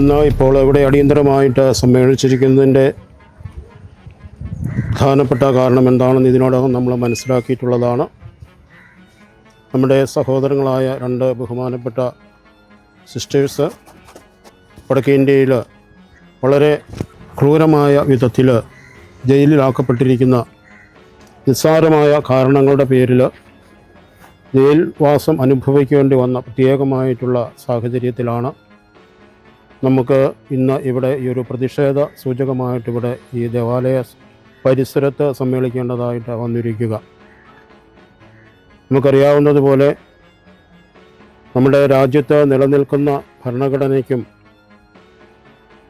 നമ്മളിന്ന് ഇപ്പോൾ ഇവിടെ അടിയന്തരമായിട്ട് സമ്മേളിച്ചിരിക്കുന്നതിന്റെ പ്രധാനപ്പെട്ട കാരണം എന്താണെന്ന് ഇതിനോടകം നമ്മൾ മനസ്സിലാക്കിയിട്ടുള്ളതാണ്. നമ്മുടെ സഹോദരങ്ങളായ രണ്ട് ബഹുമാനപ്പെട്ട സിസ്റ്റേഴ്സ് വടക്കേ ഇന്ത്യയിൽ വളരെ ക്രൂരമായ വിധത്തിൽ ജയിലിലാക്കപ്പെട്ടിരിക്കുന്ന നിസ്സാരമായ കാരണങ്ങളുടെ പേരിൽ ജയിൽവാസം അനുഭവിക്കേണ്ടി വന്ന പ്രത്യേകമായിട്ടുള്ള സാഹചര്യത്തിലാണ് നമുക്ക് ഇന്ന് ഇവിടെ ഈ ഒരു പ്രതിഷേധ സൂചകമായിട്ട് ഇവിടെ ഈ ദേവാലയ പരിസരത്ത് സമ്മേളിക്കേണ്ടതായിട്ട് വന്നിരിക്കുക. നമുക്കറിയാവുന്നതുപോലെ നമ്മുടെ രാജ്യത്ത് നിലനിൽക്കുന്ന ഭരണഘടനയ്ക്കും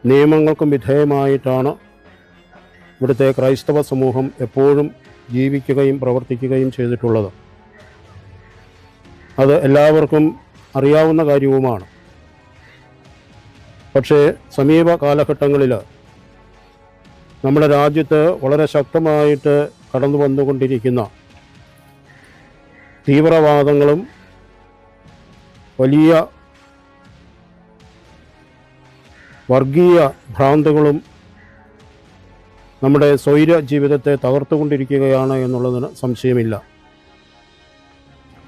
നിയമങ്ങൾക്കും വിധേയമായിട്ടാണ് ഇവിടുത്തെ ക്രൈസ്തവ സമൂഹം എപ്പോഴും ജീവിക്കുകയും പ്രവർത്തിക്കുകയും ചെയ്തിട്ടുള്ളത്. അത് എല്ലാവർക്കും അറിയാവുന്ന കാര്യവുമാണ്. പക്ഷേ സമീപ കാലഘട്ടങ്ങളിൽ നമ്മുടെ രാജ്യത്ത് വളരെ ശക്തമായിട്ട് കടന്നു വന്നുകൊണ്ടിരിക്കുന്ന തീവ്രവാദങ്ങളും വലിയ വർഗീയ ഭ്രാന്തുകളും നമ്മുടെ സ്വൈര ജീവിതത്തെ തകർത്തുകൊണ്ടിരിക്കുകയാണ് എന്നുള്ളതിന് സംശയമില്ല.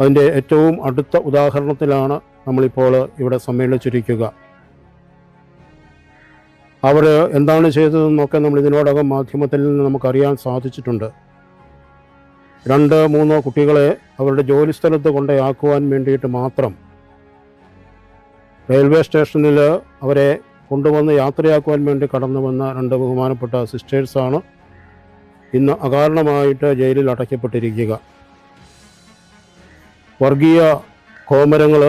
അതിന്റെ ഏറ്റവും അടുത്ത ഉദാഹരണത്തിലാണ് നമ്മളിപ്പോൾ ഇവിടെ സമ്മേളിച്ചിരിക്കുക. അവർ എന്താണ് ചെയ്തതെന്നൊക്കെ നമ്മൾ ഇതിനോടകം മാധ്യമത്തിൽ നിന്ന് നമുക്കറിയാൻ സാധിച്ചിട്ടുണ്ട്. രണ്ട് മൂന്നോ കുട്ടികളെ അവരുടെ ജോലി സ്ഥലത്ത് കൊണ്ടയാക്കുവാൻ വേണ്ടിയിട്ട് മാത്രം റെയിൽവേ സ്റ്റേഷനിൽ അവരെ കൊണ്ടുവന്ന് യാത്രയാക്കുവാൻ വേണ്ടി കടന്നു വന്ന രണ്ട് ബഹുമാനപ്പെട്ട സിസ്റ്റേഴ്സാണ് ഇന്ന് അകാരണമായിട്ട് ജയിലിൽ അടയ്ക്കപ്പെട്ടിരിക്കുക. വർഗീയ കോമരങ്ങൾ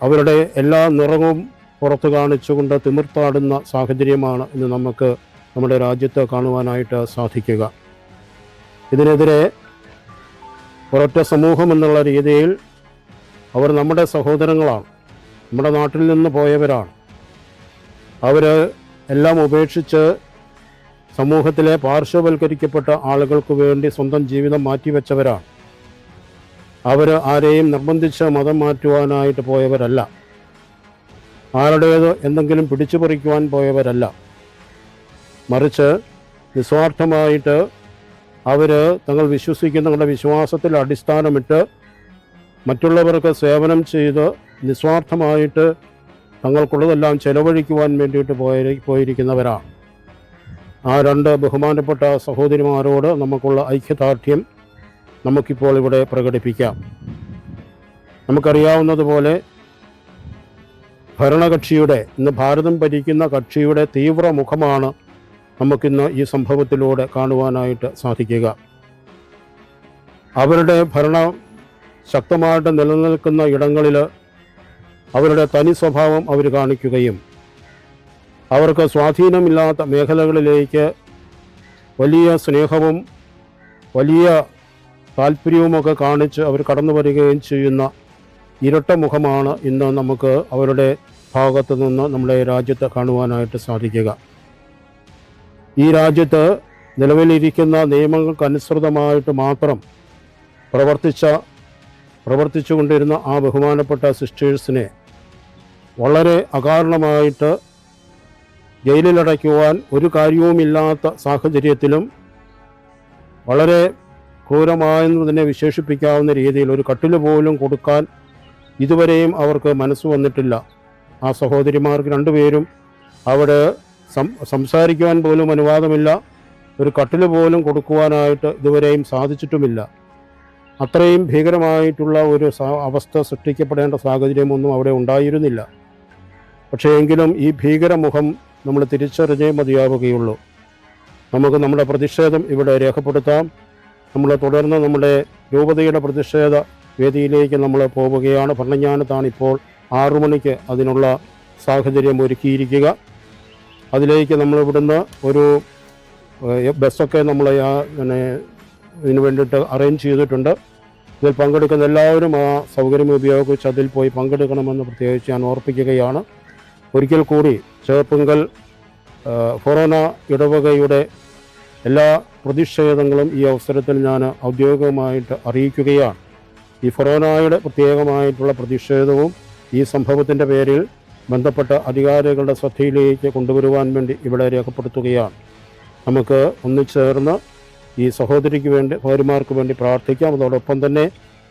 അവരുടെ എല്ലാ നിറവും പുറത്തു കാണിച്ചുകൊണ്ട് തിമിർത്താടുന്ന സാഹചര്യമാണ് ഇന്ന് നമുക്ക് നമ്മുടെ രാജ്യത്ത് കാണുവാനായിട്ട് സാധിക്കുക. ഇതിനെതിരെ ഒരൊറ്റ സമൂഹം എന്നുള്ള രീതിയിൽ അവർ നമ്മുടെ സഹോദരങ്ങളാണ് നമ്മുടെ നാട്ടിൽ നിന്ന് പോയവരാണ്. അവർ എല്ലാം ഉപേക്ഷിച്ച് സമൂഹത്തിലെ പാർശ്വവൽക്കരിക്കപ്പെട്ട ആളുകൾക്ക് വേണ്ടി സ്വന്തം ജീവിതം മാറ്റിവെച്ചവരാണ്. അവർ ആരെയും നിർബന്ധിച്ച് മതം മാറ്റുവാനായിട്ട് പോയവരല്ല. ആരുടേത് എന്തെങ്കിലും പിടിച്ചു പറിക്കുവാൻ പോയവരല്ല. മറിച്ച് നിസ്വാർത്ഥമായിട്ട് അവർ തങ്ങൾ വിശ്വസിക്കുന്ന തങ്ങളുടെ വിശ്വാസത്തിൽ അടിസ്ഥാനമിട്ട് മറ്റുള്ളവർക്ക് സേവനം ചെയ്ത് നിസ്വാർത്ഥമായിട്ട് തങ്ങൾക്കുള്ളതെല്ലാം ചെലവഴിക്കുവാൻ വേണ്ടിയിട്ട് പോയി പോയിരിക്കുന്നവരാണ്. ആ രണ്ട് ബഹുമാനപ്പെട്ട സഹോദരിമാരോട് നമുക്കുള്ള ഐക്യദാർഢ്യം നമുക്കിപ്പോൾ ഇവിടെ പ്രകടിപ്പിക്കാം. നമുക്കറിയാവുന്നതുപോലെ ഭരണകക്ഷിയുടെ ഇന്ന് ഭാരതം ഭരിക്കുന്ന കക്ഷിയുടെ തീവ്ര മുഖമാണ് നമുക്കിന്ന് ഈ സംഭവത്തിലൂടെ കാണുവാനായിട്ട് സാധിക്കുക. അവരുടെ ഭരണം ശക്തമായിട്ട് നിലനിൽക്കുന്ന ഇടങ്ങളിൽ അവരുടെ തനി സ്വഭാവം അവർ കാണിക്കുകയും അവർക്ക് സ്വാധീനമില്ലാത്ത മേഖലകളിലേക്ക് വലിയ സ്നേഹവും വലിയ താല്പര്യവുമൊക്കെ കാണിച്ച് അവർ കടന്നു വരികയും ചെയ്യുന്ന ഇരട്ട മുഖമാണ് ഇന്ന് നമുക്ക് അവരുടെ ഭാഗത്ത് നിന്ന് നമ്മുടെ രാജ്യത്ത് കാണുവാനായിട്ട് സാധിക്കുക. ഈ രാജ്യത്ത് നിലവിലിരിക്കുന്ന നിയമങ്ങൾക്കനുസൃതമായിട്ട് മാത്രം പ്രവർത്തിച്ച പ്രവർത്തിച്ചുകൊണ്ടിരുന്ന ആ ബഹുമാനപ്പെട്ട സിസ്റ്റേഴ്സിനെ വളരെ അകാരണമായിട്ട് ജയിലിലടയ്ക്കുവാൻ ഒരു കാര്യവുമില്ലാത്ത സാഹചര്യത്തിലും വളരെ ക്രൂരമായെന്ന് തന്നെ വിശേഷിപ്പിക്കാവുന്ന രീതിയിൽ ഒരു കട്ടിൽ പോലും കൊടുക്കാൻ ഇതുവരെയും അവർക്ക് മനസ്സ് വന്നിട്ടില്ല. ആ സഹോദരിമാർക്ക് രണ്ടുപേരും അവിടെ സംസാരിക്കുവാൻ പോലും അനുവാദമില്ല. ഒരു കട്ടിൽ പോലും കൊടുക്കുവാനായിട്ട് ഇതുവരെയും സാധിച്ചിട്ടുമില്ല. അത്രയും ഭീകരമായിട്ടുള്ള ഒരു അവസ്ഥ സൃഷ്ടിക്കപ്പെടേണ്ട സാഹചര്യമൊന്നും അവിടെ ഉണ്ടായിരുന്നില്ല. പക്ഷേ എങ്കിലും ഈ ഭീകരമുഖം നമ്മൾ തിരിച്ചറിഞ്ഞേ മതിയാവുകയുള്ളൂ. നമുക്ക് നമ്മുടെ പ്രതിഷേധം ഇവിടെ രേഖപ്പെടുത്താം. നമ്മൾ തുടർന്ന് നമ്മുടെ രൂപതയുടെ പ്രതിഷേധ വേദിയിലേക്ക് നമ്മൾ പോവുകയാണ്. ഭരണജ്ഞാനത്താണ് ഇപ്പോൾ ആറു മണിക്ക് അതിനുള്ള സാഹചര്യം ഒരുക്കിയിരിക്കുക. അതിലേക്ക് നമ്മൾ ഇവിടുന്ന് ഒരു ബസ്സൊക്കെ നമ്മൾ പിന്നെ ഇതിനു വേണ്ടിയിട്ട് അറേഞ്ച് ചെയ്തിട്ടുണ്ട്. ഇതിൽ പങ്കെടുക്കുന്ന എല്ലാവരും ആ സൗകര്യം ഉപയോഗിച്ച് അതിൽ പോയി പങ്കെടുക്കണമെന്ന് പ്രത്യേകിച്ച് ഞാൻ ഓർപ്പിക്കുകയാണ്. ഒരിക്കൽ കൂടി ചേർപ്പുങ്കൽ കൊറോണ ഇടവകയുടെ എല്ലാ പ്രതിഷേധങ്ങളും ഈ അവസരത്തിൽ ഞാൻ ഔദ്യോഗികമായിട്ട് അറിയിക്കുകയാണ്. ഈ ഫൊറോനായുടെ പ്രത്യേകമായിട്ടുള്ള പ്രതിഷേധവും ഈ സംഭവത്തിന്റെ പേരിൽ ബന്ധപ്പെട്ട അധികാരികളുടെ ശ്രദ്ധയിലേക്ക് കൊണ്ടുവരുവാൻ വേണ്ടി ഇവിടെ രേഖപ്പെടുത്തുകയാണ്. നമുക്ക് ഒന്നിച്ചേർന്ന് ഈ സഹോദരിക്ക് വേണ്ടി പൗരന്മാർക്ക് വേണ്ടി പ്രാർത്ഥിക്കാം. അതോടൊപ്പം തന്നെ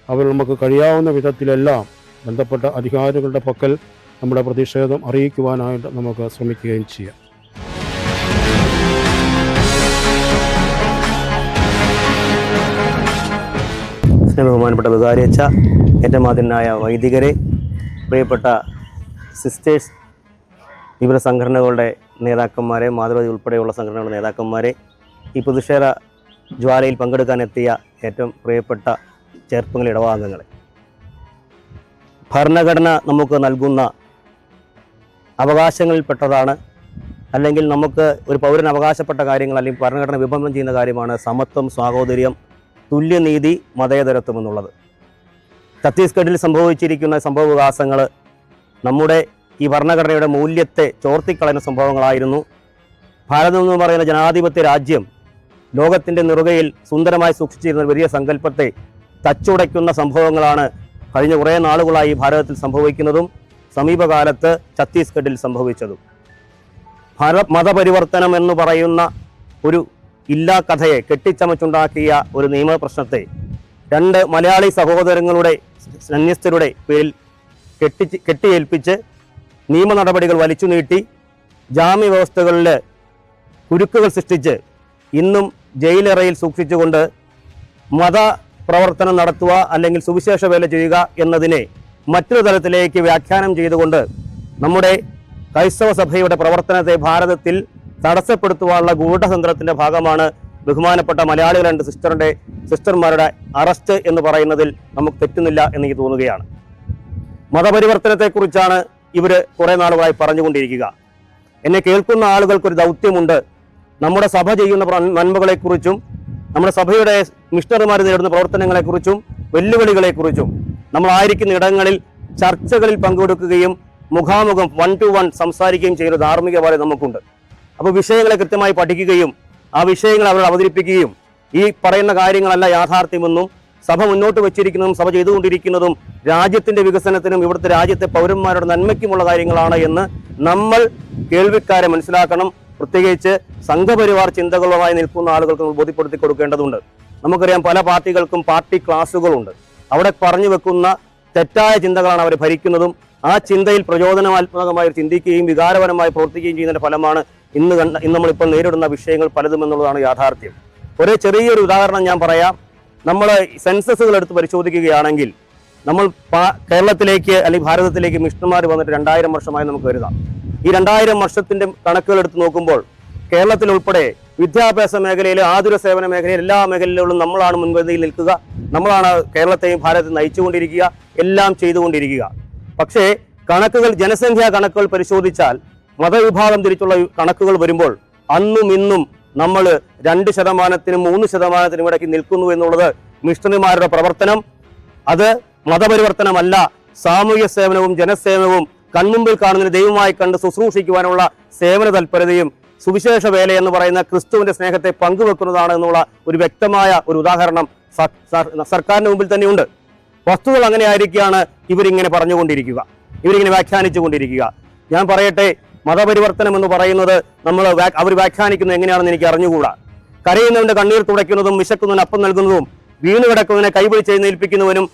അവർ നമുക്ക് കഴിയാവുന്ന വിധത്തിലെല്ലാം ബന്ധപ്പെട്ട അധികാരികളുടെ പക്കൽ നമ്മുടെ പ്രതിഷേധം അറിയിക്കുവാനായിട്ട് നമുക്ക് ശ്രമിക്കുകയും ചെയ്യാം. സ്നേഹബഹുമാനപ്പെട്ട വികാരിയച്ച എന്റെ മാതിരനായ വൈദികരെ പ്രിയപ്പെട്ട സിസ്റ്റേഴ്സ് വിവിധ സംഘടനകളുടെ നേതാക്കന്മാരെ മാതൃവതി ഉൾപ്പെടെയുള്ള സംഘടനകളുടെ നേതാക്കന്മാരെ ഈ പ്രതിഷേധ ജ്വാലയിൽ പങ്കെടുക്കാനെത്തിയ ഏറ്റവും പ്രിയപ്പെട്ട ചെറുപ്പങ്ങൾ ഇടവാംഗങ്ങളെ ഭരണഘടന നമുക്ക് നൽകുന്ന അവകാശങ്ങളിൽപ്പെട്ടതാണ് അല്ലെങ്കിൽ നമുക്ക് ഒരു പൗരൻ അവകാശപ്പെട്ട കാര്യങ്ങൾ അല്ലെങ്കിൽ ഭരണഘടന വിഭജനം ചെയ്യുന്ന കാര്യമാണ് സമത്വം സ്വാതന്ത്ര്യം തുല്യനീതി മതേതരത്വം എന്നുള്ളത് ഛത്തീസ്ഗഡിൽ സംഭവിച്ചിരിക്കുന്ന സംഭവ വികാസങ്ങൾ നമ്മുടെ ഈ ഭരണഘടനയുടെ മൂല്യത്തെ ചോർത്തിക്കളയുന്ന സംഭവങ്ങളായിരുന്നു. ഭാരതം എന്ന് പറയുന്ന ജനാധിപത്യ രാജ്യം ലോകത്തിന്റെ നിറുകയിൽ സുന്ദരമായി സൂക്ഷിച്ചിരുന്ന വലിയ സങ്കല്പത്തെ തച്ചുടയ്ക്കുന്ന സംഭവങ്ങളാണ് കഴിഞ്ഞ കുറേ നാളുകളായി ഭാരതത്തിൽ സംഭവിക്കുന്നതും സമീപകാലത്ത് ഛത്തീസ്ഗഡിൽ സംഭവിച്ചതും. ഭാര മതപരിവർത്തനം എന്ന് പറയുന്ന ഒരു ഇല്ലാ കഥയെ കെട്ടിച്ചമച്ചുണ്ടാക്കിയ ഒരു നിയമപ്രശ്നത്തെ രണ്ട് മലയാളി സഹോദരങ്ങളുടെ സന്യസ്തരുടെ പേരിൽ കെട്ടി കെട്ടിയേൽപ്പിച്ച് നിയമ നടപടികൾ വലിച്ചു നീട്ടി ജാമ്യ വ്യവസ്ഥകളിൽ കുരുക്കുകൾ സൃഷ്ടിച്ച് ഇന്നും ജയിലറയിൽ സൂക്ഷിച്ചുകൊണ്ട് മത പ്രവർത്തനം നടത്തുക അല്ലെങ്കിൽ സുവിശേഷ വേല ചെയ്യുക എന്നതിനെ മറ്റൊരു തലത്തിലേക്ക് വ്യാഖ്യാനം ചെയ്തുകൊണ്ട് നമ്മുടെ ക്രൈസ്തവ സഭയുടെ പ്രവർത്തനത്തെ ഭാരതത്തിൽ തടസ്സപ്പെടുത്തുവാനുള്ള ഗൂഢതന്ത്രത്തിന്റെ ഭാഗമാണ് ബഹുമാനപ്പെട്ട മലയാളികൾ രണ്ട് സിസ്റ്ററിന്റെ സിസ്റ്റർമാരുടെ അറസ്റ്റ് എന്ന് പറയുന്നതിൽ നമുക്ക് തെറ്റുന്നില്ല എനിക്ക് തോന്നുകയാണ്. മതപരിവർത്തനത്തെക്കുറിച്ചാണ് ഇവർ കുറേ നാളുകളായി പറഞ്ഞുകൊണ്ടിരിക്കുക. എന്നെ കേൾക്കുന്ന ആളുകൾക്കൊരു ദൗത്യമുണ്ട്. നമ്മുടെ സഭ ചെയ്യുന്ന നന്മകളെക്കുറിച്ചും നമ്മുടെ സഭയുടെ മിഷണറിമാർ നേരിടുന്ന പ്രവർത്തനങ്ങളെക്കുറിച്ചും വെല്ലുവിളികളെക്കുറിച്ചും നമ്മൾ ആയിരിക്കുന്ന ഇടങ്ങളിൽ ചർച്ചകളിൽ പങ്കെടുക്കുകയും മുഖാമുഖം വൺ ടു വൺ സംസാരിക്കുകയും ചെയ്യുന്ന ധാർമ്മിക പോലെ നമുക്കുണ്ട്. അപ്പോൾ വിഷയങ്ങളെ കൃത്യമായി പഠിക്കുകയും ആ വിഷയങ്ങൾ അവർ അവതരിപ്പിക്കുകയും ഈ പറയുന്ന കാര്യങ്ങളല്ല യാഥാർത്ഥ്യമെന്നും സഭ മുന്നോട്ട് വെച്ചിരിക്കുന്നതും സഭ ചെയ്തുകൊണ്ടിരിക്കുന്നതും രാജ്യത്തിന്റെ വികസനത്തിനും ഇവിടുത്തെ രാജ്യത്തെ പൗരന്മാരുടെ നന്മയ്ക്കുമുള്ള കാര്യങ്ങളാണ് എന്ന് നമ്മൾ കേൾവിക്കാരെ മനസ്സിലാക്കണം. പ്രത്യേകിച്ച് സംഘപരിവാർ ചിന്തകളുമായി നിൽക്കുന്ന ആളുകൾക്ക് നമ്മൾ ബോധ്യപ്പെടുത്തി കൊടുക്കേണ്ടതുണ്ട്. നമുക്കറിയാം പല പാർട്ടികൾക്കും പാർട്ടി ക്ലാസുകളുണ്ട്. അവിടെ പറഞ്ഞു വെക്കുന്ന തെറ്റായ ചിന്തകളാണ് അവർ ഭരിക്കുന്നതും ആ ചിന്തയിൽ പ്രചോദനാത്മകമായി ചിന്തിക്കുകയും വികാരപരമായി പ്രവർത്തിക്കുകയും ചെയ്യുന്നതിന്റെ ഫലമാണ് ഇന്ന് കണ്ട ഇന്ന് നമ്മളിപ്പോൾ നേരിടുന്ന വിഷയങ്ങൾ പലതും എന്നുള്ളതാണ് യാഥാർത്ഥ്യം. ഒരേ ചെറിയൊരു ഉദാഹരണം ഞാൻ പറയാം. നമ്മൾ സെൻസസുകൾ എടുത്ത് പരിശോധിക്കുകയാണെങ്കിൽ നമ്മൾ കേരളത്തിലേക്ക് അല്ലെങ്കിൽ ഭാരതത്തിലേക്ക് മിഷണന്മാർ വന്നിട്ട് രണ്ടായിരം വർഷമായി നമുക്ക് കരുതാം. ഈ രണ്ടായിരം വർഷത്തിന്റെ കണക്കുകൾ എടുത്ത് നോക്കുമ്പോൾ കേരളത്തിൽ ഉൾപ്പെടെ വിദ്യാഭ്യാസ മേഖലയിൽ ആതുര സേവന മേഖലയിൽ എല്ലാ മേഖലകളിലും നമ്മളാണ് മുൻപന്തിയിൽ നിൽക്കുക. നമ്മളാണ് കേരളത്തെയും ഭാരതത്തെയും നയിച്ചുകൊണ്ടിരിക്കുക. എല്ലാം ചെയ്തുകൊണ്ടിരിക്കുക. പക്ഷേ കണക്കുകൾ ജനസംഖ്യാ കണക്കുകൾ പരിശോധിച്ചാൽ മതവിഭാഗം തിരിച്ചുള്ള കണക്കുകൾ വരുമ്പോൾ അന്നും ഇന്നും നമ്മൾ രണ്ട് ശതമാനത്തിനും മൂന്ന് ശതമാനത്തിനും ഇടയ്ക്ക് നിൽക്കുന്നു എന്നുള്ളത് മിഷണറിമാരുടെ പ്രവർത്തനം. അത് മതപരിവർത്തനമല്ല സാമൂഹ്യ സേവനവും ജനസേവനവും കൺമുമ്പിൽ കാണുന്നതിന് ദൈവമായി കണ്ട് ശുശ്രൂഷിക്കുവാനുള്ള സേവന തൽപരതയും സുവിശേഷ വേല എന്ന് പറയുന്ന ക്രിസ്തുവിന്റെ സ്നേഹത്തെ പങ്കുവെക്കുന്നതാണ് എന്നുള്ള ഒരു വ്യക്തമായ ഒരു ഉദാഹരണം സർ- സർ- സർക്കാരിന് മുമ്പിൽ തന്നെയുണ്ട്. വസ്തുതകൾ അങ്ങനെ ആയിരിക്കുകയാണ് ഇവരിങ്ങനെ പറഞ്ഞുകൊണ്ടിരിക്കുക. ഇവരിങ്ങനെ വ്യാഖ്യാനിച്ചു കൊണ്ടിരിക്കുക ഞാൻ പറയട്ടെ മതപരിവർത്തനം എന്ന് പറയുന്നത് നമ്മൾ അവർ വ്യാഖ്യാനിക്കുന്നത് എങ്ങനെയാണെന്ന് എനിക്ക് അറിഞ്ഞുകൂടാ. കരയുന്നവന്റെ കണ്ണീർ തുടയ്ക്കുന്നതും വിശക്കുന്നവന് അപ്പം നൽകുന്നതും വീണ് കിടക്കുന്നതിനെ കൈപിടിച്ച് ഏൽപ്പിക്കുന്നവനും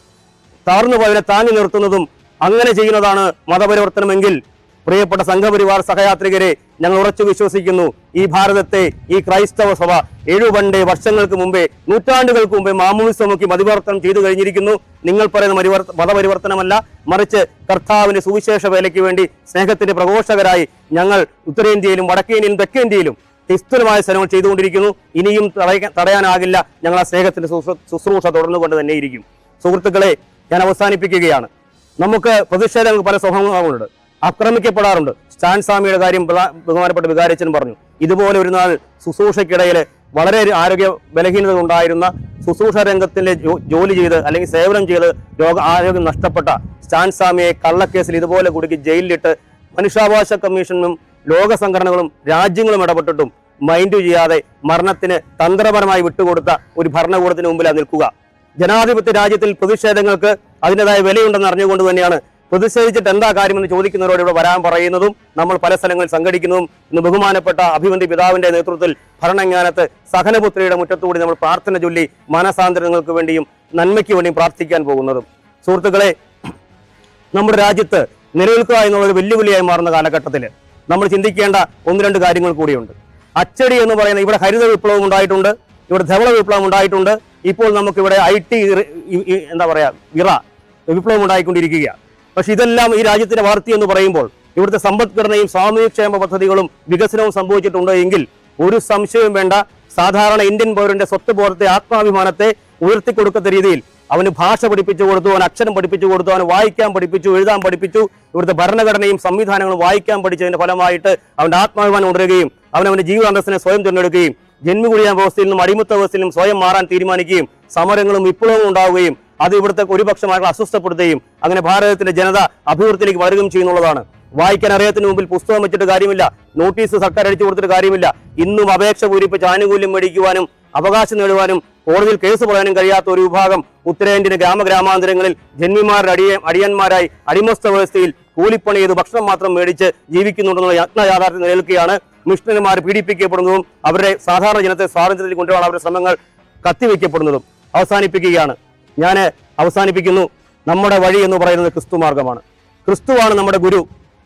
താർന്നു പോയവനെ താങ്ങി നിർത്തുന്നതും അങ്ങനെ ചെയ്യുന്നതാണ് മതപരിവർത്തനമെങ്കിൽ പ്രിയപ്പെട്ട സംഘപരിവാർ സഹയാത്രികരെ ഞങ്ങൾ ഉറച്ചു വിശ്വസിക്കുന്നു. ഈ ഭാരതത്തെ ഈ ക്രൈസ്തവ സഭ എഴുപണ്ടേ വർഷങ്ങൾക്ക് മുമ്പേ നൂറ്റാണ്ടുകൾക്ക് മുമ്പേ മാമോദിസ നോക്കി മതിപരിവർത്തനം ചെയ്തു കഴിഞ്ഞിരിക്കുന്നു. നിങ്ങൾ പറയുന്ന മതപരിവർത്തനമല്ല മറിച്ച് കർത്താവിന്റെ സുവിശേഷ വേലയ്ക്ക് വേണ്ടി സ്നേഹത്തിന്റെ പ്രഘോഷകരായി ഞങ്ങൾ ഉത്തരേന്ത്യയിലും വടക്കേന്ത്യയിലും തെക്കേന്ത്യയിലും നിസ്തുലമായ ശ്രമങ്ങൾ ചെയ്തുകൊണ്ടിരിക്കുന്നു. ഇനിയും തടയ- തടയാനാകില്ല. ഞങ്ങൾ ആ സ്നേഹത്തിന്റെ ശുശ്രൂ- ശുശ്രൂഷ തുടർന്നുകൊണ്ട് തന്നെ ഇരിക്കും സുഹൃത്തുക്കളെ ഞാൻ അവസാനിപ്പിക്കുകയാണ്. നമുക്ക് പ്രതിഷേധങ്ങൾ പല സ്വഭാവങ്ങളുണ്ട്. ആക്രമിക്കപ്പെടാറുണ്ട്. സ്റ്റാൻ സ്വാമിയുടെ കാര്യം ബഹ- ബഹുമാനപ്പെട്ട വികാരച്ചൻ പറഞ്ഞു. ഇതുപോലെ ഒരു നാൾ ശുശ്രൂഷയ്ക്കിടയിൽ വളരെ ആരോഗ്യ ബലഹീനത ഉണ്ടായിരുന്ന ശുശ്രൂഷ രംഗത്തിന്റെ ജോ- ജോലി ചെയ്ത് അല്ലെങ്കിൽ സേവനം ചെയ്ത് രോഗ ആരോഗ്യം നഷ്ടപ്പെട്ട സ്റ്റാൻ സ്വാമിയെ കള്ളക്കേസിൽ ഇതുപോലെ കുടുക്കി ജയിലിലിട്ട് മനുഷ്യാവകാശ കമ്മീഷനും ലോക സംഘടനകളും രാജ്യങ്ങളും ഇടപെട്ടിട്ടും മൈൻഡ് ചെയ്യാതെ മരണത്തിന് തന്ത്രപരമായി വിട്ടുകൊടുത്ത ഒരു ഭരണകൂടത്തിന് മുമ്പിലാണ് നിൽക്കുക. ജനാധിപത്യ രാജ്യത്തിൽ പ്രതിഷേധങ്ങൾക്ക് അതിന്റെതായ വിലയുണ്ടെന്ന് അറിഞ്ഞുകൊണ്ട് തന്നെയാണ് പ്രതിഷേധിച്ചിട്ട് എന്താ കാര്യമെന്ന് ചോദിക്കുന്നവരോട് ഇവിടെ വരാൻ പറയുന്നതും നമ്മൾ പല സ്ഥലങ്ങളിൽ സംഘടിക്കുന്നതും ഇന്ന് ബഹുമാനപ്പെട്ട അഭിമന്തി പിതാവിന്റെ നേതൃത്വത്തിൽ ഭരണങ്ങാനത്ത് സഹനപുത്രിയുടെ മുറ്റത്തുകൂടി നമ്മൾ പ്രാർത്ഥന ചൊല്ലി മാനസാന്തരങ്ങൾക്ക് വേണ്ടിയും നന്മയ്ക്ക് വേണ്ടിയും പ്രാർത്ഥിക്കാൻ പോകുന്നതും. സുഹൃത്തുക്കളെ നമ്മുടെ രാജ്യത്ത് നിലനിൽക്കുക എന്നുള്ളൊരു വെല്ലുവിളിയായി മാറുന്ന കാലഘട്ടത്തിൽ നമ്മൾ ചിന്തിക്കേണ്ട ഒന്ന് രണ്ട് കാര്യങ്ങൾ കൂടിയുണ്ട്. അച്ചടി എന്ന് പറയുന്ന ഇവിടെ ഹരിത വിപ്ലവം ഉണ്ടായിട്ടുണ്ട് ഇവിടെ ധവള വിപ്ലവം ഉണ്ടായിട്ടുണ്ട് ഇപ്പോൾ നമുക്കിവിടെ ഐ ടി എന്താ പറയുക വിറ വിപ്ലവം ഉണ്ടായിക്കൊണ്ടിരിക്കുകയാണ്. പക്ഷെ ഇതെല്ലാം ഈ രാജ്യത്തിന്റെ വാർത്തി എന്ന് പറയുമ്പോൾ ഇവിടുത്തെ സമ്പദ്ഘടനയും സാമൂഹ്യക്ഷേമ പദ്ധതികളും വികസനവും സംഭവിച്ചിട്ടുണ്ട് എങ്കിൽ ഒരു സംശയവും വേണ്ട. സാധാരണ ഇന്ത്യൻ പൗരന്റെ സ്വത്ത് ബോധത്തെ ആത്മാഭിമാനത്തെ ഉയർത്തിക്കൊടുക്കുന്ന രീതിയിൽ അവന് ഭാഷ പഠിപ്പിച്ചു കൊടുത്തു അവന് അക്ഷരം പഠിപ്പിച്ചു കൊടുത്തു അവന് വായിക്കാൻ പഠിപ്പിച്ചു എഴുതാൻ പഠിപ്പിച്ചു. ഇവിടുത്തെ ഭരണഘടനയും സംവിധാനങ്ങളും വായിക്കാൻ പഠിച്ചതിന്റെ ഫലമായിട്ട് അവന്റെ ആത്മാഭിമാനം ഉണരുകയും അവൻ അവന്റെ ജീവിതാന്തസ്സിനെ സ്വയം തിരഞ്ഞെടുക്കുകയും ജന്മികുടിയാൻ വ്യവസ്ഥയിൽ നിന്നും അടിമത്ത വ്യവസ്ഥയിൽ നിന്നും സ്വയം മാറാൻ തീരുമാനിക്കുകയും സമരങ്ങളും വിപ്ലവവും ഉണ്ടാവുകയും അത് ഇവിടുത്തെ ഒരു പക്ഷമായിട്ട് അസ്വസ്ഥപ്പെടുത്തുകയും അങ്ങനെ ഭാരതത്തിന്റെ ജനത അഭിവൃദ്ധിയിലേക്ക് വളരുകയും ചെയ്യുന്നുള്ളതാണ്. വായിക്കാൻ അറിയാത്തതിന് മുമ്പിൽ പുസ്തകം വെച്ചിട്ട് കാര്യമില്ല. നോട്ടീസ് സർക്കാർ അടിച്ചു കൊടുത്തിട്ട് കാര്യമില്ല. ഇന്നും അപേക്ഷ പൂരിപ്പിച്ച് ആനുകൂല്യം മേടിക്കുവാനും അവകാശം നേടുവാനും കോടതിയിൽ കേസ് പറയാനും കഴിയാത്ത ഒരു വിഭാഗം ഉത്തരേന്ത്യൻ ഗ്രാമഗ്രാമാന്തരങ്ങളിൽ ജന്മിമാരുടെ അടിയ അടിയന്മാരായി അടിമസ്ഥ വ്യവസ്ഥയിൽ കൂലിപ്പണി ചെയ്ത് ഭക്ഷണം മാത്രം മേടിച്ച് ജീവിക്കുന്നുണ്ടെന്നുള്ള യജ്ഞ യാഥാർത്ഥ്യം നിലനിൽക്കുകയാണ്. മിഷണറിമാർ പീഡിപ്പിക്കപ്പെടുന്നതും അവരുടെ സാധാരണ ജനത്തെ സ്വാതന്ത്ര്യത്തിൽ കൊണ്ടുപോകാൻ അവരുടെ ശ്രമങ്ങൾ കത്തിവെക്കപ്പെടുന്നതും അവസാനിപ്പിക്കുകയാണ്. ഞാൻ അവസാനിപ്പിക്കുന്നു. നമ്മുടെ വഴി എന്ന് പറയുന്നത് ക്രിസ്തു മാർഗമാണ് ക്രിസ്തുവാണ് നമ്മുടെ ഗുരു.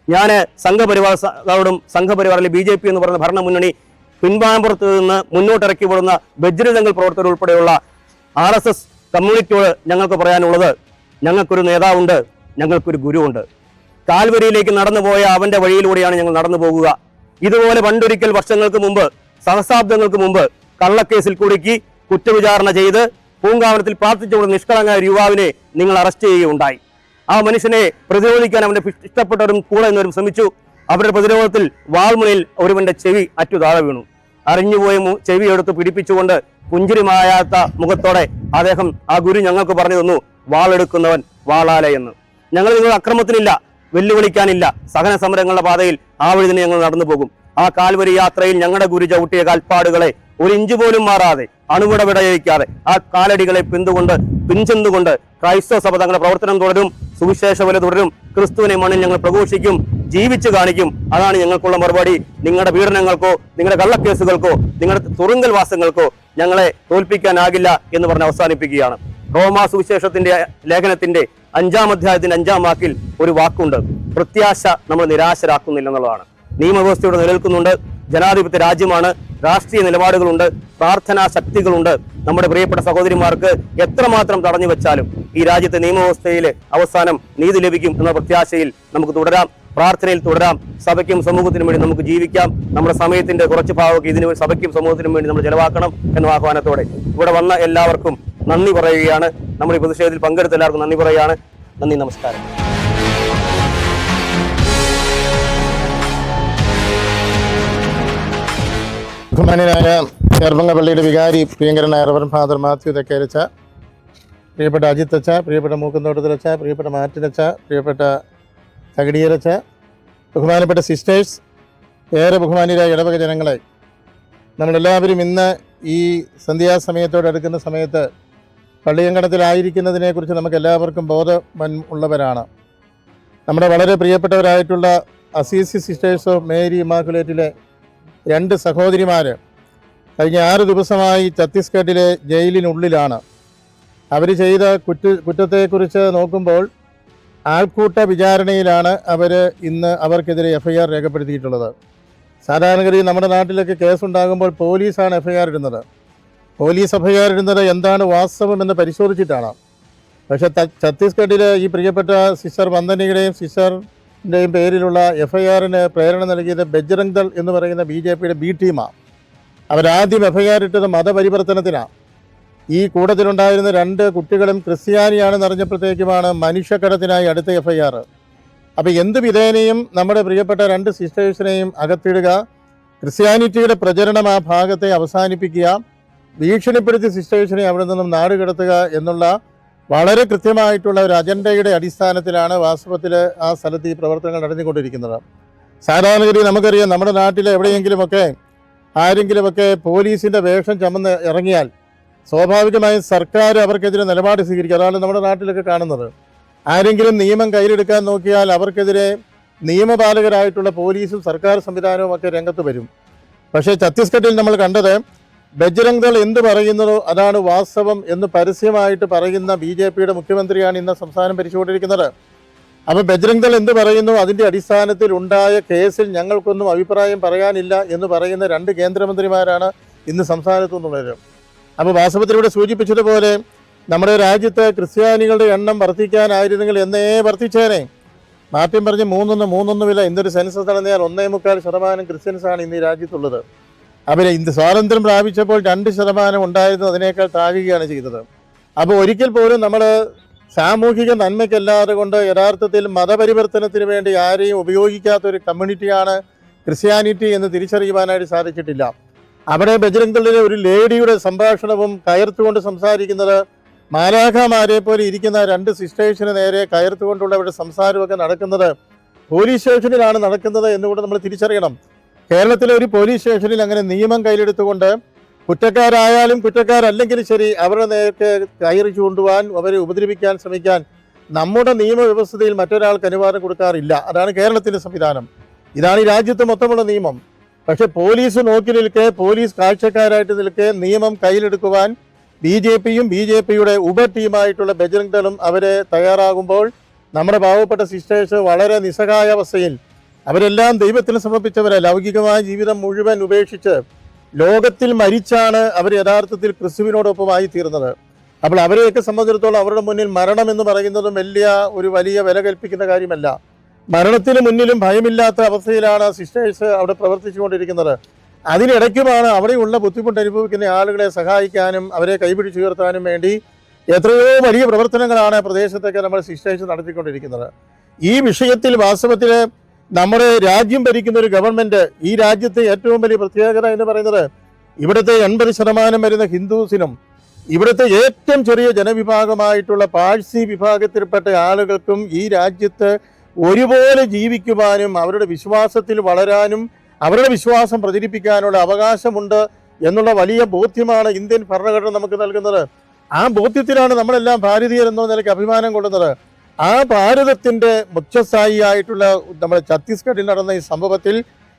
ഞാൻ സംഘപരിവാറോടും സംഘപരിവാറിലെ ബി ജെ പി എന്ന് പറയുന്ന ഭരണമുന്നണി പിൻവാമ്പുറത്ത് നിന്ന് മുന്നോട്ടിറക്കി വിടുന്ന ബജ്രിതങ്ങൾ പ്രവർത്തകർ ഉൾപ്പെടെയുള്ള ആർ എസ് എസ് കമ്മ്യൂണിറ്റിയോട് ഞങ്ങൾക്ക് പറയാനുള്ളത് ഞങ്ങൾക്കൊരു നേതാവുണ്ട് ഞങ്ങൾക്കൊരു ഗുരുവുണ്ട്. കാൽവരിയിലേക്ക് നടന്നുപോയ അവന്റെ വഴിയിലൂടെയാണ് ഞങ്ങൾ നടന്നു പോകുക ഇതുപോലെ പണ്ടൊരിക്കൽ വർഷങ്ങൾക്ക് മുമ്പ് സഹസാബ്ദങ്ങൾക്ക് മുമ്പ് കള്ളക്കേസിൽ കുടുക്കി കുറ്റവിചാരണ ചെയ്ത് പൂങ്കാവനത്തിൽ പ്രാർത്ഥിച്ചുകൊണ്ട് നിഷ്കളങ്കായ ഒരു യുവാവിനെ നിങ്ങൾ അറസ്റ്റ് ചെയ്യുകയുണ്ടായി. ആ മനുഷ്യനെ പ്രതിരോധിക്കാൻ അവന്റെ ഇഷ്ടപ്പെട്ടവരും കൂടെ നിന്നവരും ശ്രമിച്ചു. അവരുടെ പ്രതിരോധത്തിൽ വാൾമുനയിൽ ഒരുവന്റെ ചെവി അറ്റു താഴെ വീണു. അറിഞ്ഞുപോയ ചെവി എടുത്ത് പിടിപ്പിച്ചുകൊണ്ട് പുഞ്ചിരിമായാത്ത മുഖത്തോടെ അദ്ദേഹം ആ ഗുരു ഞങ്ങൾക്ക് പറഞ്ഞു തന്നു വാളെടുക്കുന്നവൻ വാളാല എന്ന്. ഞങ്ങൾ നിങ്ങൾ അക്രമത്തിനില്ല വെല്ലുവിളിക്കാനില്ല. സഹന സമരങ്ങളുടെ പാതയിൽ ആ വഴി തന്നെ ഞങ്ങൾ നടന്നു പോകും ആ കാൽവരി യാത്രയിൽ ഞങ്ങളുടെ ഗുരു ചവിട്ടിയ കാൽപ്പാടുകളെ ഒരു ഇഞ്ച് പോലും മാറാതെ അണുവിട വിടയിക്കാതെ ആ കാലടികളെ പിന്തുകൊണ്ട് പിഞ്ചെന്നുകൊണ്ട് ക്രൈസ്തവ സഭ തങ്ങളുടെ പ്രവർത്തനം തുടരും സുവിശേഷ വില തുടരും ക്രിസ്തുവിനെ മണ്ണിൽ ഞങ്ങൾ പ്രഘോഷിക്കും ജീവിച്ചു കാണിക്കും. അതാണ് ഞങ്ങൾക്കുള്ള മറുപടി. നിങ്ങളുടെ പീഡനങ്ങൾക്കോ നിങ്ങളുടെ കള്ളക്കേസുകൾക്കോ നിങ്ങളുടെ തുറുങ്കൽ വാസങ്ങൾക്കോ ഞങ്ങളെ തോൽപ്പിക്കാനാകില്ല എന്ന് പറഞ്ഞ് അവസാനിപ്പിക്കുകയാണ്. റോമാ സുവിശേഷത്തിന്റെ ലേഖനത്തിന്റെ അഞ്ചാം അധ്യായത്തിന്റെ അഞ്ചാം വാക്കിൽ ഒരു വാക്കുണ്ട്. പ്രത്യാശ നമ്മൾ നിരാശരാക്കുന്നില്ല എന്നുള്ളതാണ്. നിയമവ്യവസ്ഥയോട് നിലനിൽക്കുന്നുണ്ട്. ജനാധിപത്യ രാജ്യമാണ്. രാഷ്ട്രീയ നിലപാടുകളുണ്ട് പ്രാർത്ഥനാ ശക്തികളുണ്ട്. നമ്മുടെ പ്രിയപ്പെട്ട സഹോദരിമാർക്ക് എത്രമാത്രം തടഞ്ഞു വെച്ചാലും ഈ രാജ്യത്തെ നിയമവ്യവസ്ഥയിൽ അവസാനം നീതി ലഭിക്കും എന്ന പ്രത്യാശയിൽ നമുക്ക് തുടരാം. പ്രാർത്ഥനയിൽ തുടരാം. സഭയ്ക്കും സമൂഹത്തിനും വേണ്ടി നമുക്ക് ജീവിക്കാം. നമ്മുടെ സമയത്തിന്റെ കുറച്ച് ഭാഗമൊക്കെ ഇതിന് സഭയ്ക്കും സമൂഹത്തിനും വേണ്ടി നമ്മൾ ചെലവാക്കണം എന്ന ആഹ്വാനത്തോടെ ഇവിടെ വന്ന എല്ലാവർക്കും നന്ദി പറയുകയാണ്. നമ്മുടെ ഈ പ്രതിഷേധത്തിൽ പങ്കെടുത്ത എല്ലാവർക്കും നന്ദി പറയുകയാണ്. നന്ദി നമസ്കാരം. ബഹുമാന്യനായ ചെറുപ്പങ്കപ്പള്ളിയുടെ വികാരി പ്രിയങ്കരനായ റവൻ ഫാദർ മാത്യു തെക്കേരച്ച പ്രിയപ്പെട്ട അജിത്ത് അച്ച പ്രിയപ്പെട്ട മൂക്കുന്തോട്ടത്തിലച്ച പ്രിയപ്പെട്ട മാറ്റിനച്ച പ്രിയപ്പെട്ട തകടിയലച്ച ബഹുമാനപ്പെട്ട സിസ്റ്റേഴ്സ് ഏറെ ബഹുമാന്യരായ ഇടവക ജനങ്ങളെ നമ്മളെല്ലാവരും ഇന്ന് ഈ സന്ധ്യാസമയത്തോടടുക്കുന്ന സമയത്ത് പള്ളിയങ്കണത്തിലായിരിക്കുന്നതിനെക്കുറിച്ച് നമുക്ക് എല്ലാവർക്കും ബോധം ഉള്ളവരാണ്. നമ്മുടെ വളരെ പ്രിയപ്പെട്ടവരായിട്ടുള്ള അസീസി സിസ്റ്റേഴ്സ് ഓഫ് മേരി ഇമാക്കുലേറ്റിലെ രണ്ട് സഹോദരിമാർ കഴിഞ്ഞ ആറ് ദിവസമായി ഛത്തീസ്ഗഡിലെ ജയിലിനുള്ളിലാണ്. അവർ ചെയ്ത കുറ്റ കുറ്റത്തെക്കുറിച്ച് നോക്കുമ്പോൾ ആൾക്കൂട്ട വിചാരണയിലാണ് അവർ ഇന്ന് അവർക്കെതിരെ എഫ്ഐആർ രേഖപ്പെടുത്തിയിട്ടുള്ളത്. സാധാരണഗതിയിൽ നമ്മുടെ നാട്ടിലൊക്കെ കേസുണ്ടാകുമ്പോൾ പോലീസാണ് എഫ് ഐ ആർ ഇടുന്നത്. പോലീസ് എഫ് ഐ ആർ ഇടുന്നത് എന്താണ് വാസ്തവമെന്ന് പരിശോധിച്ചിട്ടാണ്. പക്ഷേ ഛത്തീസ്ഗഡിലെ ഈ പ്രിയപ്പെട്ട സിസ്റ്റർ വന്ദനയുടെയും സിസ്റ്ററിന്റെയും പേരിലുള്ള എഫ് ഐ ആറിന് പ്രേരണ നൽകിയത് ബജ്രംഗ് ദൾ എന്ന് പറയുന്ന ബി ജെ പിയുടെ ബി ടീമാണ്. അവരാദ്യം എഫ് ഐ ആർ ഇട്ടത് മതപരിവർത്തനത്തിനാണ് ഈ കൂട്ടത്തിലുണ്ടായിരുന്ന രണ്ട് കുട്ടികളും ക്രിസ്ത്യാനിയാണെന്ന് അറിഞ്ഞപ്പോഴത്തേക്കുമാണ് മനുഷ്യക്കടത്തിനായി അടുത്ത എഫ് ഐ ആർ അപ്പോൾ എന്ത് വിധേനയും നമ്മുടെ പ്രിയപ്പെട്ട രണ്ട് സിസ്റ്റേഴ്സിനെയും അകത്തിടുക ക്രിസ്ത്യാനിറ്റിയുടെ പ്രചരണം ആ ഭാഗത്തെ അവസാനിപ്പിക്കുക ഭീഷണിപ്പെടുത്തി സിസ്റ്റേഴ്സിനെ അവിടെ നിന്നും നാടുകടത്തുക എന്നുള്ള വളരെ കൃത്യമായിട്ടുള്ള ഒരു അജണ്ടയുടെ അടിസ്ഥാനത്തിലാണ് വാസ്തവത്തിൽ ആ സ്ഥലത്ത് ഈ പ്രവർത്തനങ്ങൾ നടന്നുകൊണ്ടിരിക്കുന്നത്. സാധാരണഗതി നമുക്കറിയാം നമ്മുടെ നാട്ടിൽ എവിടെയെങ്കിലുമൊക്കെ ആരെങ്കിലുമൊക്കെ പോലീസിന്റെ വേഷം ചമന്ന് ഇറങ്ങിയാൽ സ്വാഭാവികമായും സർക്കാർ അവർക്കെതിരെ നിലപാട് സ്വീകരിക്കും. അതാണ് നമ്മുടെ നാട്ടിലൊക്കെ കാണുന്നത്. ആരെങ്കിലും നിയമം കയ്യിലെടുക്കാൻ നോക്കിയാൽ അവർക്കെതിരെ നിയമപാലകരായിട്ടുള്ള പോലീസും സർക്കാർ സംവിധാനവും ഒക്കെ രംഗത്ത് വരും. പക്ഷേ ഛത്തീസ്ഗഡിൽ നമ്മൾ കണ്ടത് ബജ്രംഗ് ദൾ എന്ത് പറയുന്നതോ അതാണ് വാസ്തവം എന്ന് പരസ്യമായിട്ട് പറയുന്ന ബി ജെ പിയുടെ മുഖ്യമന്ത്രിയാണ് ഇന്ന് സംസ്ഥാനം ഭരിച്ചുകൊണ്ടിരിക്കുന്നത്. അപ്പോൾ ബജ്രംഗ് ദൾ എന്ത് പറയുന്നു? അതിന്റെ അടിസ്ഥാനത്തിൽ ഉണ്ടായ കേസിൽ ഞങ്ങൾക്കൊന്നും അഭിപ്രായം പറയാനില്ല എന്ന് പറയുന്ന രണ്ട് കേന്ദ്രമന്ത്രിമാരാണ് ഇന്ന് സംസ്ഥാനത്തു നിന്നുള്ളത്. അപ്പോൾ വാസ്തവത്തിൽ ഇവിടെ സൂചിപ്പിച്ചതുപോലെ നമ്മുടെ രാജ്യത്ത് ക്രിസ്ത്യാനികളുടെ എണ്ണം വർദ്ധിക്കാനായിരുന്നെങ്കിൽ എന്നേ വർദ്ധിച്ചേനെ. മാർട്ടിൻ പറഞ്ഞ് മൂന്നൊന്ന് മൂന്നൊന്നുമില്ല ഇന്നൊരു സെൻസസ് നടന്നാൽ ഒന്നേ മുക്കാൽ ശതമാനം ക്രിസ്ത്യൻസാണ് ഇന്ന് ഈ രാജ്യത്തുള്ളത്. അവരെ ഇന്ത്യ സ്വാതന്ത്ര്യം പ്രാപിച്ചപ്പോൾ രണ്ട് ശതമാനം ഉണ്ടായിരുന്നു അതിനേക്കാൾ താഴുകയാണ് ചെയ്തത്. അപ്പോൾ ഒരിക്കൽ പോലും നമ്മൾ സാമൂഹിക നന്മയ്ക്കല്ലാതെ കൊണ്ട് യഥാർത്ഥത്തിൽ മതപരിവർത്തനത്തിന് വേണ്ടി ആരെയും ഉപയോഗിക്കാത്ത ഒരു കമ്മ്യൂണിറ്റിയാണ് ക്രിസ്ത്യാനിറ്റി എന്ന് തിരിച്ചറിയുവാനായിട്ട് സാധിച്ചിട്ടില്ല. അവിടെ ബജരംഗളിലെ ഒരു ലേഡിയുടെ സംഭാഷണവും കയർത്തുകൊണ്ട് സംസാരിക്കുന്നത് മാലാഖമാരെ പോലെ ഇരിക്കുന്ന രണ്ട് സിസ്റ്റേഴ്സിന് നേരെ കയർത്തുകൊണ്ടുള്ള അവരുടെ സംസാരമൊക്കെ നടക്കുന്നത് പോലീസ് സ്റ്റേഷനിലാണ് നടക്കുന്നത് എന്നുകൂടെ നമ്മൾ തിരിച്ചറിയണം. കേരളത്തിലെ ഒരു പോലീസ് സ്റ്റേഷനിൽ അങ്ങനെ നിയമം കയ്യിലെടുത്തുകൊണ്ട് കുറ്റക്കാരായാലും കുറ്റക്കാരല്ലെങ്കിലും ശരി അവരുടെ നേരത്തെ കയറി ചൂണ്ടുവാൻ അവരെ ഉപദ്രവിക്കാൻ ശ്രമിക്കാൻ നമ്മുടെ നിയമവ്യവസ്ഥയിൽ മറ്റൊരാൾക്ക് അനുവാദം കൊടുക്കാറില്ല. അതാണ് കേരളത്തിന്റെ സംവിധാനം. ഇതാണ് ഈ രാജ്യത്ത് മൊത്തമുള്ള നിയമം. പക്ഷേ പോലീസ് നോക്കി നിൽക്കെ പോലീസ് കാഴ്ചക്കാരായിട്ട് നിൽക്കെ നിയമം കയ്യിലെടുക്കുവാൻ ബി ജെ പിയും ബി ജെ പിയുടെ ഉപ ടീമായിട്ടുള്ള ബജറംഗ് ദളും അവരെ തയ്യാറാകുമ്പോൾ നമ്മുടെ പാവപ്പെട്ട സിസ്റ്റേഴ്സ് വളരെ നിസ്സഹായാവസ്ഥയിൽ അവരെല്ലാം ദൈവത്തിന് സമർപ്പിച്ചവരെ. ലൗകികമായ ജീവിതം മുഴുവൻ ഉപേക്ഷിച്ച് ലോകത്തിൽ മരിച്ചാണ് അവർ യഥാർത്ഥത്തിൽ ക്രിസ്തുവിനോടൊപ്പമായി തീർന്നത്. അപ്പോൾ അവരെയൊക്കെ സംബന്ധിച്ചിടത്തോളം അവരുടെ മുന്നിൽ മരണം എന്ന് പറയുന്നതും വലിയ ഒരു വലിയ വില കൽപ്പിക്കുന്ന കാര്യമല്ല. മരണത്തിന് മുന്നിലും ഭയമില്ലാത്ത അവസ്ഥയിലാണ് സിസ്റ്റേഴ്സ് അവിടെ പ്രവർത്തിച്ചുകൊണ്ടിരിക്കുന്നത്. അതിനിടയ്ക്കുമാണ് അവിടെയുള്ള ബുദ്ധിമുട്ട് അനുഭവിക്കുന്ന ആളുകളെ സഹായിക്കാനും അവരെ കൈപിടിച്ചുയർത്താനും വേണ്ടി എത്രയോ വലിയ പ്രവർത്തനങ്ങളാണ് പ്രദേശത്തൊക്കെ നമ്മൾ സിസ്റ്റേഴ്സ് നടത്തിക്കൊണ്ടിരിക്കുന്നത്. ഈ വിഷയത്തിൽ വാസ്തവത്തിൽ നമ്മുടെ രാജ്യം ഭരിക്കുന്ന ഒരു ഗവൺമെന്റ് ഈ രാജ്യത്തെ ഏറ്റവും വലിയ പ്രത്യേകത എന്ന് പറയുന്നത് ഇവിടുത്തെ എൺപത് ശതമാനം വരുന്ന ഹിന്ദുസിനും ഇവിടുത്തെ ഏറ്റവും ചെറിയ ജനവിഭാഗമായിട്ടുള്ള പാഴ്സി വിഭാഗത്തിൽപ്പെട്ട ആളുകൾക്കും ഈ രാജ്യത്ത് ഒരുപോലെ ജീവിക്കുവാനും അവരുടെ വിശ്വാസത്തിൽ വളരാനും അവരുടെ വിശ്വാസം പ്രചരിപ്പിക്കാനുള്ള അവകാശമുണ്ട് എന്നുള്ള വലിയ ബോധ്യമാണ് ഇന്ത്യൻ ഭരണഘടന നമുക്ക് നൽകുന്നത്. ആ ബോധ്യത്തിലാണ് നമ്മളെല്ലാം ഭാരതീയർ എന്ന നിലയ്ക്ക് അഭിമാനം കൊള്ളുന്നത്. ആ ഭാരതത്തിന്റെ മുഖ്യസ്ഥായിട്ടുള്ള നമ്മുടെ ഛത്തീസ്ഗഡിൽ നടന്ന ഈ സംഭവത്തിൽ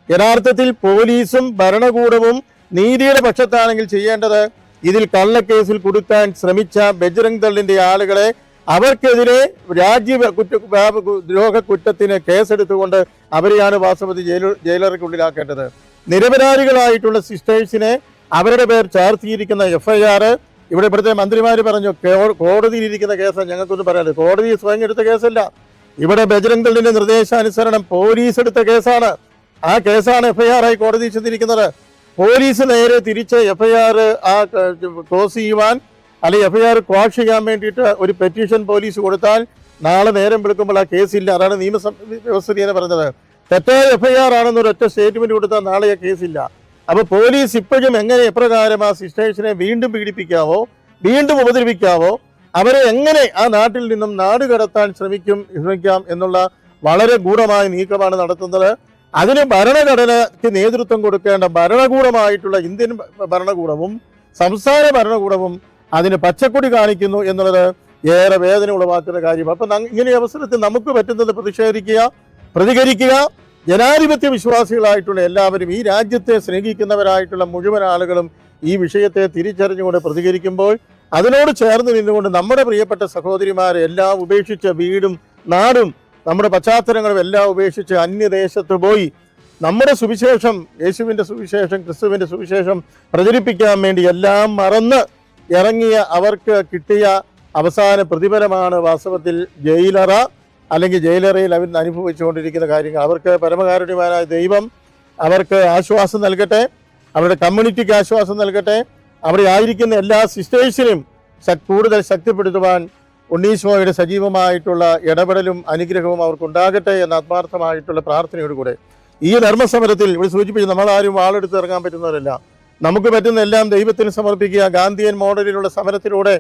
യഥാർത്ഥത്തിൽ പോലീസും ഭരണകൂടവും നീതിയുടെ പക്ഷത്താണെങ്കിൽ ചെയ്യേണ്ടത് ഇതിൽ കള്ളക്കേസിൽ കൊടുക്കാൻ ശ്രമിച്ച ബജ്രംഗ് ദളിന്റെ ആളുകളെ അവർക്കെതിരെ രാജ്യ കുറ്റ ദ്രോഹ കുറ്റത്തിന് കേസെടുത്തുകൊണ്ട് അവരെയാണ് വാസ്തവത്തിൽ ജയിലു ജയിലറയ്ക്കുള്ളിലാക്കേണ്ടത് നിരപരാധികളായിട്ടുള്ള സിസ്റ്റേഴ്സിനെ അവരുടെ പേർ ചേർത്തിയിരിക്കുന്ന എഫ്ഐആർ ഇവിടെ ഇവിടുത്തെ മന്ത്രിമാർ പറഞ്ഞു കോടതിയിലിരിക്കുന്ന കേസ് ഞങ്ങൾക്കൊന്നും പറയാതെ കോടതി സ്വയം എടുത്ത കേസല്ല. ഇവിടെ ബജരംഗ് ദളിന്റെ നിർദ്ദേശാനുസരണം പോലീസ് എടുത്ത കേസാണ്. ആ കേസാണ് എഫ്ഐആർ ആയി കോടതി ചെന്നിരിക്കുന്നത്. പോലീസ് നേരെ തിരിച്ച് എഫ്ഐആർ ആ ക്ലോസ് ചെയ്യുവാൻ അല്ലെങ്കിൽ എഫ്ഐആർ ക്വാഷ് ചെയ്യാൻ വേണ്ടിയിട്ട് ഒരു പെറ്റീഷൻ പോലീസ് കൊടുത്താൽ നാളെ നേരം വിളിക്കുമ്പോൾ ആ കേസില്ല. അതാണ് നിയമസഭ വ്യവസ്ഥ പറഞ്ഞത് തെറ്റായ എഫ്ഐആർ ആണെന്നൊരു ഒറ്റ സ്റ്റേറ്റ്മെന്റ് കൊടുത്താൽ നാളെ ആ കേസില്ല. അപ്പൊ പോലീസ് ഇപ്പോഴും എങ്ങനെ എപ്രകാരം ആ സിസ്റ്റേഴ്സിനെ വീണ്ടും പീഡിപ്പിക്കാവോ വീണ്ടും ഉപദ്രവിക്കാവോ അവരെ എങ്ങനെ ആ നാട്ടിൽ നിന്നും നാട് കടത്താൻ ശ്രമിക്കും ശ്രമിക്കാം എന്നുള്ള വളരെ ഗൂഢമായ നീക്കമാണ് നടത്തുന്നത്. അതിന് ഭരണഘടനയ്ക്ക് നേതൃത്വം കൊടുക്കേണ്ട ഭരണകൂടമായിട്ടുള്ള ഇന്ത്യൻ ഭരണകൂടവും സംസ്ഥാന ഭരണകൂടവും അതിന് പച്ചക്കൊടി കാണിക്കുന്നു എന്നുള്ളത് ഏറെ വേദന ഉളവാക്കുന്ന കാര്യം അപ്പം ഇങ്ങനെ അവസരത്തിൽ നമുക്ക് പറ്റുന്നത് പ്രതിഷേധിക്കുക പ്രതികരിക്കുക ജനാധിപത്യ വിശ്വാസികളായിട്ടുള്ള എല്ലാവരും ഈ രാജ്യത്തെ സ്നേഹിക്കുന്നവരായിട്ടുള്ള മുഴുവൻ ആളുകളും ഈ വിഷയത്തെ തിരിച്ചറിഞ്ഞുകൊണ്ട് പ്രതികരിക്കുമ്പോൾ അതിനോട് ചേർന്ന് നിന്നുകൊണ്ട് നമ്മുടെ പ്രിയപ്പെട്ട സഹോദരിമാരെ എല്ലാം ഉപേക്ഷിച്ച് വീടും നാടും നമ്മുടെ പശ്ചാത്തലങ്ങളും എല്ലാം ഉപേക്ഷിച്ച് അന്യദേശത്ത് പോയി നമ്മുടെ സുവിശേഷം യേശുവിന്റെ സുവിശേഷം ക്രിസ്തുവിന്റെ സുവിശേഷം പ്രചരിപ്പിക്കാൻ വേണ്ടി എല്ലാം മറന്ന് ഇറങ്ങിയ അവർക്ക് കിട്ടിയ അവസാന പ്രതിഫലമാണ് വാസ്തവത്തിൽ ജയിലറ. അല്ലെങ്കിൽ ജയിലറയിൽ അവർ അനുഭവിച്ചുകൊണ്ടിരിക്കുന്ന കാര്യങ്ങൾ. അവർക്ക് പരമകാരുണ്യവാനായ ദൈവം അവർക്ക് ആശ്വാസം നൽകട്ടെ. അവരുടെ കമ്മ്യൂണിറ്റിക്ക് ആശ്വാസം നൽകട്ടെ. അവിടെ ആയിരിക്കുന്ന എല്ലാ സിസ്റ്റേഴ്സിനും കൂടുതൽ ശക്തിപ്പെടുത്തുവാൻ ഉണ്ണീശ്വയുടെ സജീവമായിട്ടുള്ള ഇടപെടലും അനുഗ്രഹവും അവർക്കുണ്ടാകട്ടെ എന്ന ആത്മാർത്ഥമായിട്ടുള്ള പ്രാർത്ഥനയോടുകൂടെ. ഈ ധർമ്മസമരത്തിൽ ഇവിടെ സൂചിപ്പിച്ചു നമ്മളാരും ആളെടുത്ത് ഇറങ്ങാൻ പറ്റുന്നവരല്ല. നമുക്ക് പറ്റുന്ന എല്ലാം ദൈവത്തിന് സമർപ്പിക്കുക. ഗാന്ധിയൻ മോഡലിലുള്ള സമരത്തിലൂടെ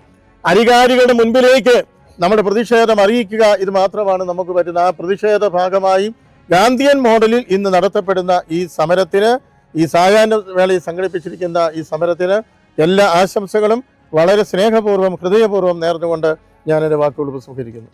അധികാരികളുടെ മുൻപിലേക്ക് നമ്മുടെ പ്രതിഷേധം അറിയിക്കുക ഇത് മാത്രമാണ് നമുക്ക് പറ്റുന്ന. ആ പ്രതിഷേധ ഭാഗമായി ഗാന്ധിയൻ മോഡലിൽ ഇന്ന് നടത്തപ്പെടുന്ന ഈ സമരത്തിന് ഈ സായാഹ്ന വേളയിൽ സംഘടിപ്പിച്ചിരിക്കുന്ന ഈ സമരത്തിന് എല്ലാ ആശംസകളും വളരെ സ്നേഹപൂർവം ഹൃദയപൂർവം നേർന്നുകൊണ്ട് ഞാൻ എന്റെ വാക്കുകൾ ഉപസംഹരിക്കുന്നു.